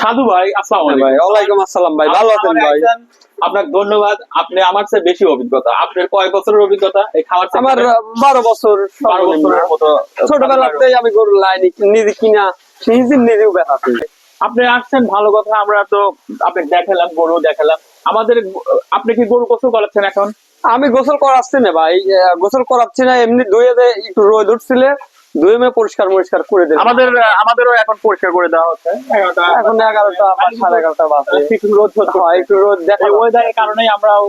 সাধু ভাই আসসালামু হ্যাঁ ভাই ওয়ালাইকুম আসসালাম ভাই ভালো আছেন ভাই? আপনাকে ধন্যবাদ আপনি আমার চেয়ে বেশি অভিজ্ঞতা। আপনার কয় বছরের অভিজ্ঞতা? এই খাওয়ার আমার বারো বছর বারো বছরের মতো ছোটবেলাতেই আমি গরুর লাইন নিজে কিনা নিজে নিজেও বেড়াতে আপনি আসছেন ভালো কথা আমরা তো আপনি দেখালাম গরু দেখালাম। আমাদের আপনি কি গরু গোসল করাচ্ছেন এখন? আমি গোসল করাচ্ছি না ভাই গোসল করাচ্ছি না এমনি ধুয়ে দে একটু রোদ উঠছিলে ধুয়ে মে পরিষ্কার পরিষ্কার করে আমাদের আমাদেরও এখন পরিষ্কার করে দেওয়া হচ্ছে। এখন এগারোটা সাড়ে এগারোটা বাজে। একটু রোদ হচ্ছে। হয়, একটু রোদ দেখা ওয়েদারের কারণে আমরাও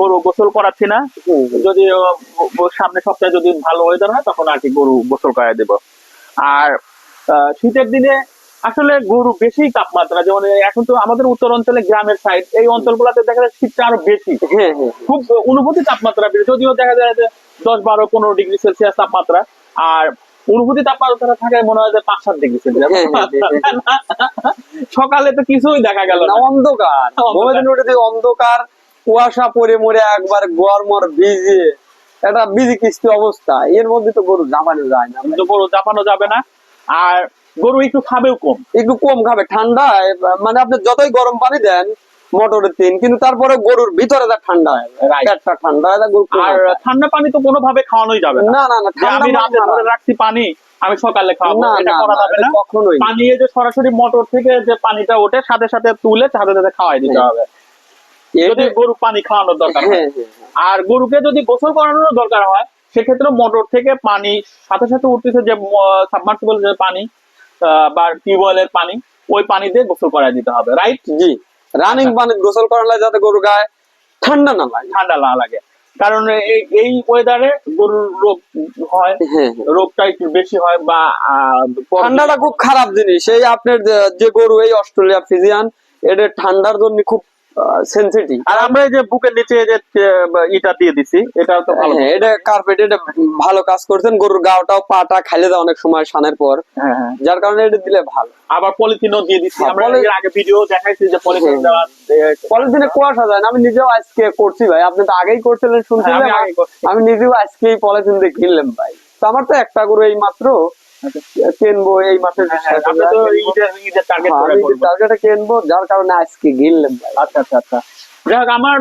গরু গোসল করাচ্ছি না। যদি সামনে সপ্তাহে যদি ভালো ওয়েদার হয় তখন আর কি গরু গোসল করাই দেব। আর শীতের দিনে আসলে গরু বেশি তাপমাত্রা যেমন এখন তো আমাদের উত্তর অঞ্চলে গ্রামের সাইড এই অঞ্চল অঞ্চলগুলোতে দেখা যায় শীতটা আরও বেশি। হ্যাঁ হ্যাঁ। খুব অনুভূতি তাপমাত্রা বেশি। যদিও দেখা যায় যে দশ বারো পনেরো ডিগ্রি সেলসিয়াস তাপমাত্রা আর অনুভূতি তাপমাত্রা থাকে মনে হয় যে পাঁচ সাত ডিগ্রি সেলসিয়াস হ্যাঁ, হ্যাঁ, সকালে তো কিছুই দেখা গেল না। অন্ধকার। অন্ধকার। কুয়াশা পরে মরে একবার গরমর ভিজে একটা বিজি কিস্তি অবস্থা। এর মধ্যে তো গরু জামানো যায় না। তো গরু চাপানো যাবে না। আর গরু একটু খাবেও কম। একটু কম খাবে। ঠান্ডায় মানে আপনি যতই গরম পানি দেন মোটরের তিন কিন্তু তারপরে গরুর ভিতরে যা ঠান্ডা হয় পেটটা ঠান্ডা হয় গরু আর ঠান্ডা পানি তো কোনোভাবে খাওয়ানোই যাবে না। না না আমি রাতে ধরে রাখছি পানি আমি সকালে খাওয়াবো না এটা করা যাবে না। কখনোই পানি যে সরাসরি মোটর থেকে যে পানিটা ওঠে সাথে সাথে তুলে সাথে সাথে খাওয়াই দিতে হ্যাঁ। হবে। যদি গরু পানি খাওয়ানোর দরকার হয়। হ্যাঁ। আর গরুকে যদি গোসল করানোর দরকার হয় সেক্ষেত্রে মোটর থেকে পানি সাথে সাথে উঠতেছে যে সাবমার্সিবল যে পানি বা টিউবওয়েলের পানি ওই পানি দিয়ে গোসল করাই দিতে হবে রাইট জি। রানিং পানি গোসল করালে যাতে গরু গায়ে ঠান্ডা না লাগে। ঠান্ডা না লাগে। কারণ এই- এই ওয়েদারে গরুর রোগ হয় হ্যাঁ হ্যাঁ। রোগটা একটু বেশি হয় বা ঠান্ডাটা খুব খারাপ জিনিস। এই আপনার যে- যে গরু এই অস্ট্রেলিয়া ফিজিয়ান এটা ঠান্ডার জন্য খুব সেন্সিটিভ আর আমরা এই যে বুকের নিচে যে ইটা দিয়ে দিছি এটা তো ভালো। হ্যাঁ এটা কার্পেট এটা ভালো কাজ করছেন। গরুর গাওটাও পাটা খাইলে দেয় অনেক সময় সানের পর। হ্যাঁ হ্যাঁ। যার কারণে এটা দিলে ভালো। আবার পলিথিনও দিয়ে আমরা এর আগে ভিডিও দেখাইছি যে পলিথিন। দেওয়া পলিথিনে কুয়াশা যায় না আমি নিজেও আজকে করছি ভাই। আপনি তো আগেই করছিলেন শুনছিলেন? আমি আমি নিজেও আজকে এই পলিথিন দিয়ে কিনলাম ভাই। তো আমার তো একটা গরু এই মাত্র কিনবো এই হ্যাঁ, হ্যাঁ, ঈদের টার্গেট হ্যাঁ, করবেন। টার্গেটটা কিনবো যার কারণে আজকে কিনলাম। আচ্ছা আচ্ছা আচ্ছা। যাই হোক আমার